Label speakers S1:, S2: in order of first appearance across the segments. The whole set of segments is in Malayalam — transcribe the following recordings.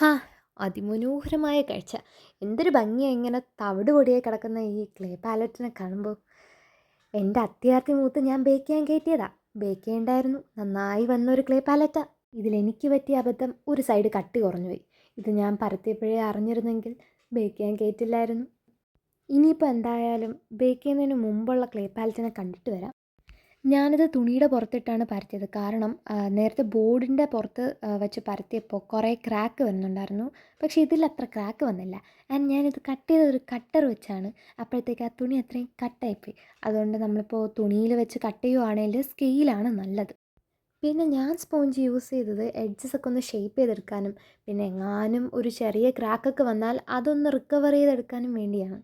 S1: ഹാ അതിമനോഹരമായ കാഴ്ച. എന്തൊരു ഭംഗിയാണ് ഇങ്ങനെ തവിട് പൊടിയായി കിടക്കുന്ന ഈ ക്ലേ പാലറ്റിനെ കാണുമ്പോൾ എന്റെ അത്യാർത്ഥി മൂത്ത് ഞാൻ ബേക്ക് ചെയ്യാൻ കയറ്റിയതാ ബേക്ക് ചെയ്യണ്ടായിരുന്നു. നന്നായി വന്ന ഒരു ക്ലേ പാലറ്റാ ഇതിലെനിക്ക് പറ്റിയ അബദ്ധം ഒരു സൈഡ് കട്ടി കുറഞ്ഞു പോയി ഇത് ഞാൻ പരത്തിയപ്പോഴേ അറിഞ്ഞിരുന്നെങ്കിൽ ബേക്ക് ചെയ്യാൻ കയറ്റില്ലായിരുന്നു ഇനിയിപ്പോൾ എന്തായാലും ബേക്ക് ചെയ്യുന്നതിന് മുമ്പുള്ള ക്ലേ പാലറ്റിനെ കണ്ടിട്ട് വരാം. ഞാനിത് തുണിയുടെ പുറത്തിട്ടാണ് പരത്തിയത്. കാരണം നേരത്തെ ബോർഡിന്റെ പുറത്ത് വെച്ച് പരത്തിയപ്പോൾ കുറേ ക്രാക്ക് വരുന്നുണ്ടായിരുന്നു. പക്ഷേ ഇതിൽ അത്ര ക്രാക്ക് വന്നില്ല. ആൻഡ് ഞാനിത് കട്ട് ചെയ്ത ഒരു കട്ടർ വെച്ചാണ് അപ്പോഴത്തേക്ക് ആ തുണി അത്രയും കട്ടായിപ്പോയി അതുകൊണ്ട് നമ്മളിപ്പോൾ തുണിയിൽ വെച്ച് കട്ട് ചെയ്യുവാണെങ്കിൽ സ്കെയിലാണ് നല്ലത്. പിന്നെ ഞാൻ സ്പോഞ്ച് യൂസ് ചെയ്തത് എഡ്ജസ് ഒക്കെ ഒന്ന് ഷേപ്പ് ചെയ്തെടുക്കാനും പിന്നെ എങ്ങാനും ഒരു ചെറിയ ക്രാക്കൊക്കെ വന്നാൽ അതൊന്ന് റിക്കവർ ചെയ്തെടുക്കാനും വേണ്ടിയാണ്.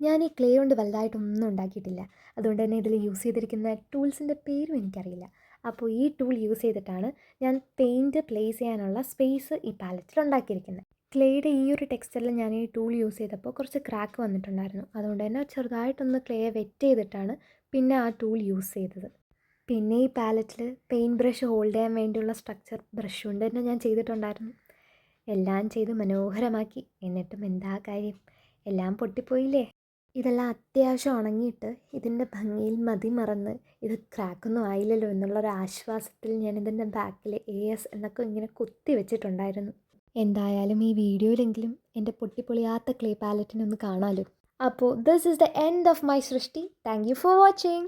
S1: ഞാൻ ഈ ക്ലേ കൊണ്ട് വലുതായിട്ടൊന്നും ഉണ്ടാക്കിയിട്ടില്ല. അതുകൊണ്ട് തന്നെ ഇതിൽ യൂസ് ചെയ്തിരിക്കുന്ന ടൂൾസിന്റെ പേരും എനിക്കറിയില്ല. അപ്പോൾ ഈ ടൂൾ യൂസ് ചെയ്തിട്ടാണ് ഞാൻ പെയിന്റ് പ്ലേസ് ചെയ്യാനുള്ള സ്പേസ് ഈ പാലറ്റിൽ ഉണ്ടാക്കിയിരിക്കുന്നത്. ക്ലേയുടെ ഈ ഒരു ടെക്സ്റ്ററിൽ ഞാൻ ഈ ടൂൾ യൂസ് ചെയ്തപ്പോൾ കുറച്ച് ക്രാക്ക് വന്നിട്ടുണ്ടായിരുന്നു. അതുകൊണ്ട് തന്നെ ചെറുതായിട്ടൊന്ന് ക്ലേയെ വെറ്റ് ചെയ്തിട്ടാണ് പിന്നെ ആ ടൂൾ യൂസ് ചെയ്തത്. പിന്നെ ഈ പാലറ്റിൽ പെയിന്റ് ബ്രഷ് ഹോൾഡ് ചെയ്യാൻ വേണ്ടിയുള്ള സ്ട്രക്ചർ ബ്രഷ് കൊണ്ട് തന്നെ ഞാൻ ചെയ്തിട്ടുണ്ടായിരുന്നു. എല്ലാം ചെയ്ത് മനോഹരമാക്കി. എന്നിട്ടും എന്താ കാര്യം? എല്ലാം പൊട്ടിപ്പോയില്ലേ? ഇതെല്ലാം അത്യാവശ്യം ഉണങ്ങിയിട്ട് ഇതിന്റെ ഭംഗിയിൽ മതി മറന്ന് ഇത് ക്രാക്കൊന്നും ആയില്ലല്ലോ എന്നുള്ളൊരു ആശ്വാസത്തിൽ ഞാൻ ഇതിന്റെ ബാക്കിൽ എ എസ് എന്നൊക്കെ ഇങ്ങനെ കുത്തി വെച്ചിട്ടുണ്ടായിരുന്നു. എന്തായാലും ഈ വീഡിയോയിലെങ്കിലും എന്റെ പൊട്ടിപ്പൊളിയാത്ത ക്ലേ പാലറ്റിനൊന്ന് കാണാമല്ലോ അപ്പോൾ this is the end of my സൃഷ്ടി. Thank you for watching